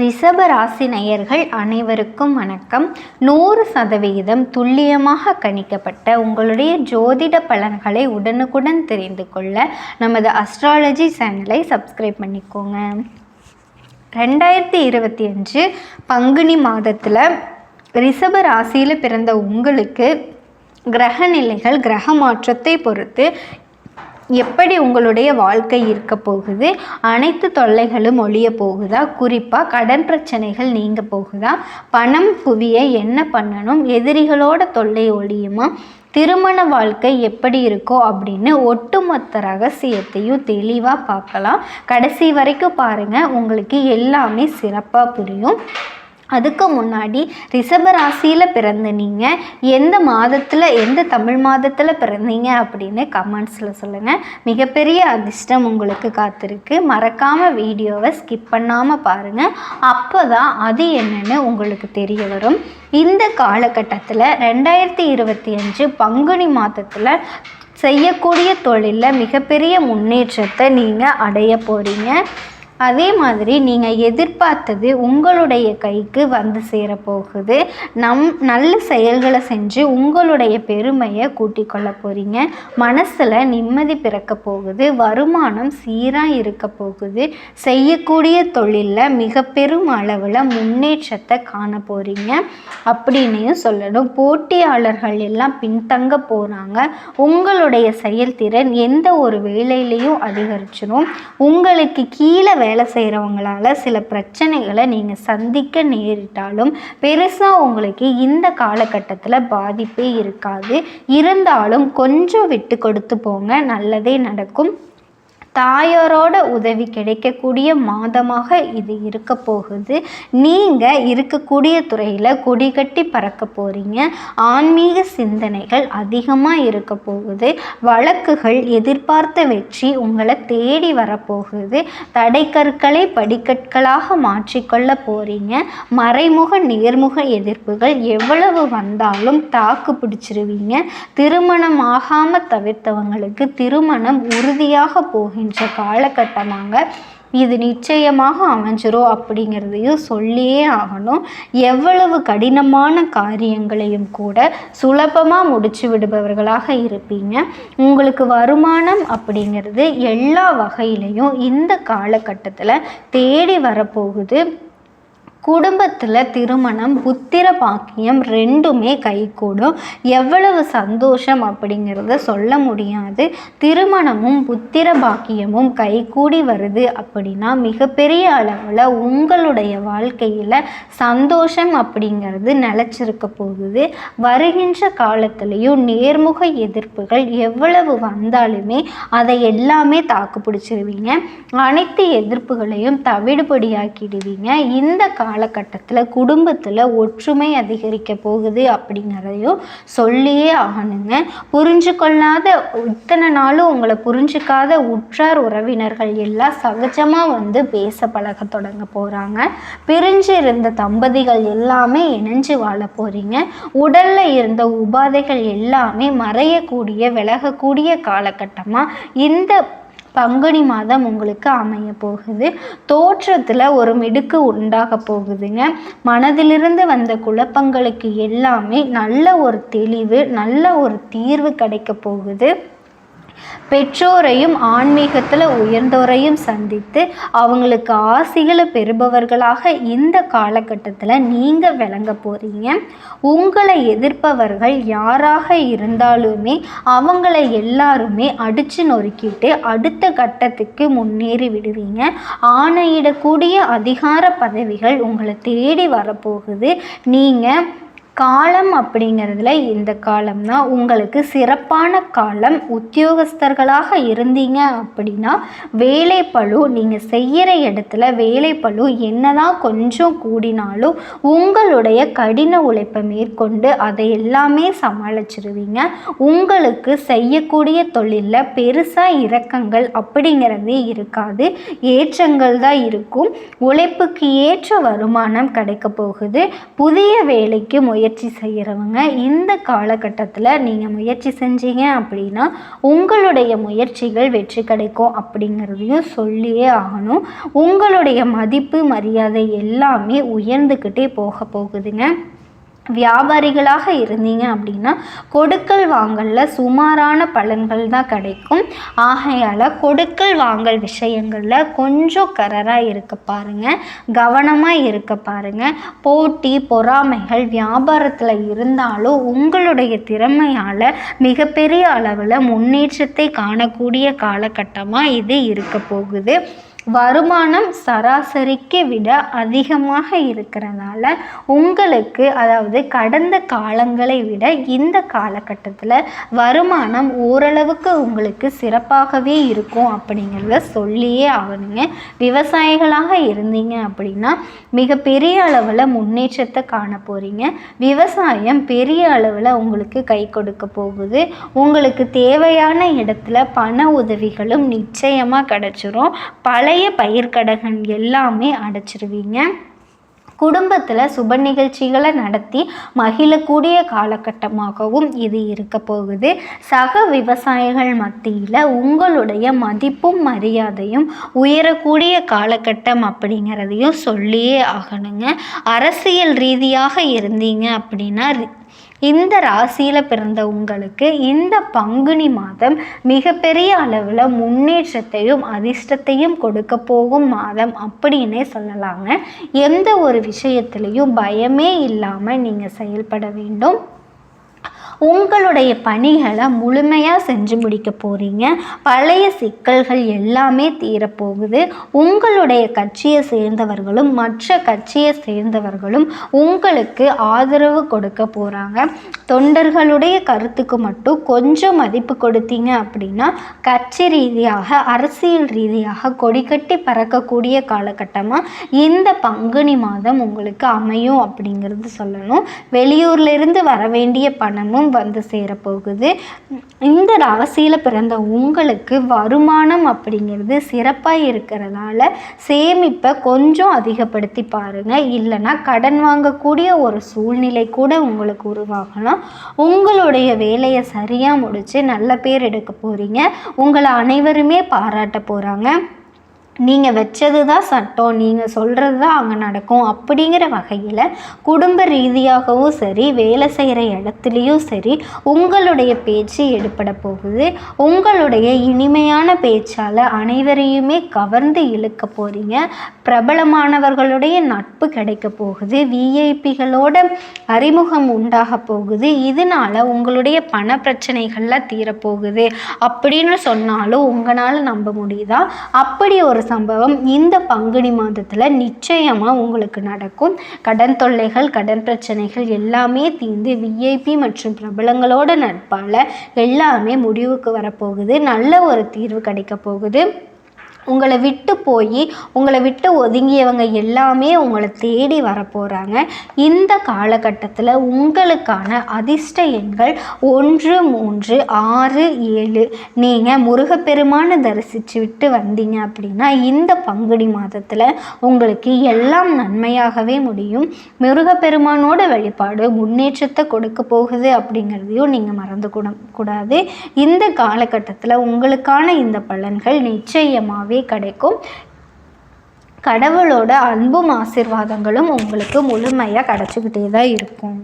ரிஷப ராசி நேயர்கள் அனைவருக்கும் வணக்கம். நூறு சதவிகிதம் துல்லியமாக கணிக்கப்பட்ட உங்களுடைய ஜோதிட பலன்களை உடனுக்குடன் தெரிந்து கொள்ள நமது அஸ்ட்ராலஜி சேனலை சப்ஸ்கிரைப் பண்ணிக்கோங்க. ரெண்டாயிரத்தி இருபத்தி அஞ்சு பங்குனி மாதத்தில் ரிஷப ராசியில் பிறந்த உங்களுக்கு கிரக நிலைகள் கிரக மாற்றத்தை பொறுத்து எப்படி உங்களுடைய வாழ்க்கை இருக்க போகுது? அனைத்து தொல்லைகளும் ஒழிய போகுதா? குறிப்பாக கடன் பிரச்சனைகள் நீங்க போகுதா? பணம் குவிய என்ன பண்ணணும்? எதிரிகளோட தொல்லை ஒழியுமா? திருமண வாழ்க்கை எப்படி இருக்கோ அப்படின்னு ஒட்டுமொத்த ரகசியத்தையும் தெளிவாக பார்க்கலாம். கடைசி வரைக்கும் பாருங்கள் உங்களுக்கு எல்லாமே சிறப்பாக புரியும். அதுக்கு முன்னாடி ரிஷப ராசியில் பிறந்த நீங்கள் எந்த மாதத்தில் எந்த தமிழ் மாதத்தில் பிறந்தீங்க அப்படின்னு கமெண்ட்ஸில் சொல்லுங்கள் மிகப்பெரிய அதிர்ஷ்டம் உங்களுக்கு காத்திருக்கு. மறக்காமல் வீடியோவை ஸ்கிப் பண்ணாமல் பாருங்கள் அப்போ தான் அது என்னென்னு உங்களுக்கு தெரிய வரும். இந்த காலகட்டத்தில் ரெண்டாயிரத்தி இருபத்தி அஞ்சு பங்குனி மாதத்தில் செய்யக்கூடிய தொழிலில் மிகப்பெரிய முன்னேற்றத்தை நீங்கள் அடைய போகிறீங்க அதே மாதிரி நீங்கள் எதிர்பார்த்தது உங்களுடைய கைக்கு வந்து சேரப்போகுது. நம் நல்ல செயல்களை செஞ்சு உங்களுடைய பெருமையை கூட்டிக் கொள்ள போகிறீங்க மனசில் நிம்மதி பிறக்க போகுது. வருமானம் சீராக இருக்க போகுது. செய்யக்கூடிய தொழிலில் மிக பெரும் அளவில் முன்னேற்றத்தை காண போகிறீங்க அப்படின்னு சொல்லணும். போட்டியாளர்கள் எல்லாம் பின்தங்க போகிறாங்க உங்களுடைய செயல்திறன் எந்த ஒரு வேலையிலையும் அதிகரிச்சிடும் உங்களுக்கு கீழே வேலை செய்கிறவங்களால சில பிரச்சனைகளை நீங்கள் சந்திக்க நேரிட்டாலும் பெருசாக உங்களுக்கு இந்த காலகட்டத்தில் பாதிப்பே இருக்காது. இருந்தாலும் கொஞ்சம் விட்டு கொடுத்து போங்க. நல்லதே நடக்கும். தாயாரோட உதவி கிடைக்கக்கூடிய மாதமாக இது இருக்க போகுது. நீங்கள் இருக்கக்கூடிய துறையில் கொடி கட்டி பறக்க போகிறீங்க ஆன்மீக சிந்தனைகள் அதிகமாக இருக்க போகுது. வழக்குகள் எதிர்பார்த்த வெற்றி உங்களை தேடி வரப்போகுது தடைக்கற்களை படிக்கற்களாக மாற்றிக்கொள்ள போகிறீங்க மறைமுக நேர்முக எதிர்ப்புகள் எவ்வளவு வந்தாலும் தாக்கு பிடிச்சிருவீங்க. திருமணம் ஆகாமல் தவிர்த்தவங்களுக்கு திருமணம் உறுதியாக போகும் போகின்ற காலகட்டமாங்க இது நிச்சயமாக அமைஞ்சிரும் அப்படிங்கிறதையும் சொல்லியே ஆகணும். எவ்வளவு கடினமான காரியங்களையும் கூட சுலபமாக முடிச்சு விடுபவர்களாக இருப்பீங்க. உங்களுக்கு வருமானம் அப்படிங்கிறது எல்லா வகையிலையும் இந்த காலகட்டத்தில் தேடி வரப்போகுது. குடும்பத்தில் திருமணம் புத்திர பாக்கியம் ரெண்டுமே கைகூடும். எவ்வளவு சந்தோஷம் அப்படிங்கிறத சொல்ல முடியாது. திருமணமும் புத்திர பாக்கியமும் கைகூடி வருது அப்படின்னா மிகப்பெரிய அளவில் உங்களுடைய வாழ்க்கையில் சந்தோஷம் அப்படிங்கிறது நிலச்சிருக்க போகுது. வருகின்ற காலத்துலேயும் நேர்முக எதிர்ப்புகள் எவ்வளவு வந்தாலுமே அதை எல்லாமே தாக்கு பிடிச்சிருவீங்க அனைத்து எதிர்ப்புகளையும் தவிடுபடியாக்கிடுவீங்க. இந்த கா காலகட்டத்தில் குடும்பத்தில் ஒற்றுமை அதிகரிக்க போகுது அப்படிங்கிறதையும் சொல்லியே ஆகணுங்க. புரிஞ்சு கொள்ளாத இத்தனை நாளும் உங்களை புரிஞ்சிக்காத உற்றார் உறவினர்கள் எல்லாம் சகஜமாக வந்து பேச பழக தொடங்க போகிறாங்க பிரிஞ்சு இருந்த தம்பதிகள் எல்லாமே இணைஞ்சு வாழ போகிறீங்க உடலில் இருந்த உபாதைகள் எல்லாமே மறையக்கூடிய விலகக்கூடிய காலகட்டமாக இந்த பங்குனி மாதம் உங்களுக்கு அமைய போகுது. தோற்றத்தில் ஒரு மிடுக்கு உண்டாக போகுதுங்க. மனதிலிருந்து வந்த குழப்பங்களுக்கு எல்லாமே நல்ல ஒரு தெளிவு நல்ல ஒரு தீர்வு கிடைக்க போகுது. பெற்றோரையும் ஆன்மீகத்தில் உயர்ந்தோரையும் சந்தித்து அவங்களுக்கு ஆசிகளை பெறுபவர்களாக இந்த காலகட்டத்தில் நீங்கள் விளங்க போகிறீங்க உங்களை எதிர்ப்பவர்கள் யாராக இருந்தாலுமே அவங்கள எல்லாருமே அடித்து நொறுக்கிட்டு அடுத்த கட்டத்துக்கு முன்னேறி விடுவீங்க. ஆணையிடக்கூடிய அதிகார பதவிகள் உங்களை தேடி வரப்போகுது. நீங்கள் காலம் அப்படிங்கிறதுல இந்த காலம் தான் உங்களுக்கு சிறப்பான காலம் உத்தியோகஸ்தர்களாக இருந்தீங்க அப்படின்னா வேலைப்பழு நீங்கள் செய்கிற இடத்துல வேலைப்பழு என்னதான் கொஞ்சம் கூடினாலும் உங்களுடைய கடின உழைப்பை மேற்கொண்டு அதை எல்லாமே சமாளிச்சிருவீங்க. உங்களுக்கு செய்யக்கூடிய தொழிலில் பெருசாக இறக்கங்கள் அப்படிங்கிறதே இருக்காது. ஏற்றங்கள் தான் இருக்கும். உழைப்புக்கு ஏற்ற வருமானம் கிடைக்க போகுது. புதிய வேலைக்கு முயற்சி முயற்சி செய்கிறவங்க இந்த காலகட்டத்தில் நீங்கள் முயற்சி செஞ்சீங்க அப்படின்னா உங்களுடைய முயற்சிகள் வெற்றி கிடைக்கும் அப்படிங்கிறதையும் சொல்லியே ஆகணும். உங்களுடைய மதிப்பு மரியாதை எல்லாமே உயர்ந்துக்கிட்டே போக போகுதுங்க. வியாபாரிகளாக இருந்தீங்க அப்படின்னா கொடுக்கல் வாங்கலில் சுமாரான பலன்கள் தான் கிடைக்கும். ஆகையால் கொடுக்கல் வாங்கல் விஷயங்களில் கொஞ்சம் கரராக இருக்க பாருங்கள் கவனமாக இருக்க பாருங்கள் போட்டி பொறாமைகள் வியாபாரத்தில் இருந்தாலும் உங்களுடைய திறமையால் மிகப்பெரிய அளவில் முன்னேற்றத்தை காணக்கூடிய காலகட்டமாக இது இருக்க போகுது. வருமானம் சராசரிக்கு விட அதிகமாக இருக்கிறனால உங்களுக்கு அதாவது கடந்த காலங்களை விட இந்த காலகட்டத்தில் வருமானம் ஓரளவுக்கு உங்களுக்கு சிறப்பாகவே இருக்கும் அப்படிங்கிறத சொல்லியே ஆகணுங்க. விவசாயிகளாக இருந்தீங்க அப்படின்னா மிகப்பெரிய அளவில் முன்னேற்றத்தை காண போகிறீங்க விவசாயம் பெரிய அளவில் உங்களுக்கு கை கொடுக்க போகுது. உங்களுக்கு தேவையான இடத்துல பண உதவிகளும் நிச்சயமாக கிடச்சிரும். பல நிறைய பயிர்க்கடகன் எல்லாமே அடைச்சிருவீங்க. குடும்பத்தில் சுப நிகழ்ச்சிகளை நடத்தி மகிழக்கூடிய காலகட்டமாகவும் இது இருக்க போகுது. சக விவசாயிகள் மத்தியில் உங்களுடைய மதிப்பும் மரியாதையும் உயரக்கூடிய காலகட்டம் அப்படிங்கிறதையும் சொல்லியே ஆகணுங்க. அரசியல் ரீதியாக இருந்தீங்க அப்படின்னா இந்த ராசியில் பிறந்த உங்களுக்கு இந்த பங்குனி மாதம் மிகப்பெரிய அளவில் முன்னேற்றத்தையும் அதிர்ஷ்டத்தையும் கொடுக்க போகும் மாதம் அப்படின்னே சொல்லலாங்க. எந்த ஒரு விஷயத்துலையும் பயமே இல்லாமல் நீங்கள் செயல்பட வேண்டும். உங்களுடைய பணிகளை முழுமையாக செஞ்சு முடிக்க போகிறீங்க பழைய சிக்கல்கள் எல்லாமே தீரப்போகுது. உங்களுடைய கட்சியை சேர்ந்தவர்களும் மற்ற கட்சியை சேர்ந்தவர்களும் உங்களுக்கு ஆதரவு கொடுக்க போகிறாங்க தொண்டர்களுடைய கருத்துக்கு மட்டும் கொஞ்சம் மதிப்பு கொடுத்தீங்க அப்படின்னா கட்சி ரீதியாக அரசியல் ரீதியாக கொடிக்கட்டி பறக்கக்கூடிய காலகட்டமாக இந்த பங்குனி மாதம் உங்களுக்கு அமையும் அப்படிங்கிறது சொல்லணும். வெளியூர்லேருந்து வர வேண்டிய பணமும் வந்து சேரப்போகுது. இந்த ராசியில் பிறந்த உங்களுக்கு வருமானம் அப்படிங்கிறது சிறப்பாக இருக்கிறதால சேமிப்பை கொஞ்சம் அதிகப்படுத்தி பாருங்கள் இல்லைன்னா கடன் வாங்கக்கூடிய ஒரு சூழ்நிலை கூட உங்களுக்கு உருவாகலாம். உங்களுடைய வேலையை சரியாக முடித்து நல்ல பேர் எடுக்க போகிறீங்க உங்களை அனைவருமே பாராட்ட போகிறாங்க நீங்கள் வச்சது தான் சட்டம் நீங்கள் சொல்கிறது தான் அங்கே நடக்கும் அப்படிங்கிற வகையில் குடும்ப ரீதியாகவும் சரி வேலை செய்கிற இடத்துலையும் சரி உங்களுடைய பேச்சு எடுப்பட போகுது. உங்களுடைய இனிமையான பேச்சால் அனைவரையுமே கவர்ந்து இழுக்க போகிறீங்க பிரபலமானவர்களுடைய நட்பு கிடைக்க போகுது. விஐபிகளோட அறிமுகம் உண்டாக போகுது. இதனால் உங்களுடைய பண பிரச்சனைகள்லாம் தீரப்போகுது. அப்படின்னு சொன்னாலும் உங்களால் நம்ப முடியுதா? அப்படி ஒரு சம்பவம் இந்த பங்குனி மாதத்தில் நிச்சயமாக உங்களுக்கு நடக்கும். கடன் தொல்லைகள் கடன் பிரச்சனைகள் எல்லாமே தீர்ந்து விஐபி மற்றும் பிரபலங்களோட நட்பால் எல்லாமே முடிவுக்கு வரப்போகுது. நல்ல ஒரு தீர்வு கிடைக்க போகுது. உங்களை விட்டு போய் உங்களை விட்டு ஒதுங்கியவங்க எல்லாமே உங்களை தேடி வரப்போகிறாங்க இந்த காலகட்டத்தில் உங்களுக்கான அதிர்ஷ்ட எண்கள் ஒன்று மூன்று ஆறு ஏழு. நீங்கள் முருகப்பெருமானை தரிசித்து விட்டு வந்தீங்க அப்படின்னா இந்த பங்குனி மாதத்தில் உங்களுக்கு எல்லாம் நன்மையாகவே முடியும். முருகப்பெருமானோட வழிபாடு முன்னேற்றத்தை கொடுக்க போகுது அப்படிங்கிறதையும் நீங்கள் மறந்து கூடாது. இந்த காலகட்டத்தில் உங்களுக்கான இந்த பலன்கள் நிச்சயமாக தானாகவே கிடைக்கும். கடவுளோட அன்பும் ஆசிர்வாதங்களும் உங்களுக்கு முழுமையாக கிடச்சிக்கிட்டே தான் இருக்கும்.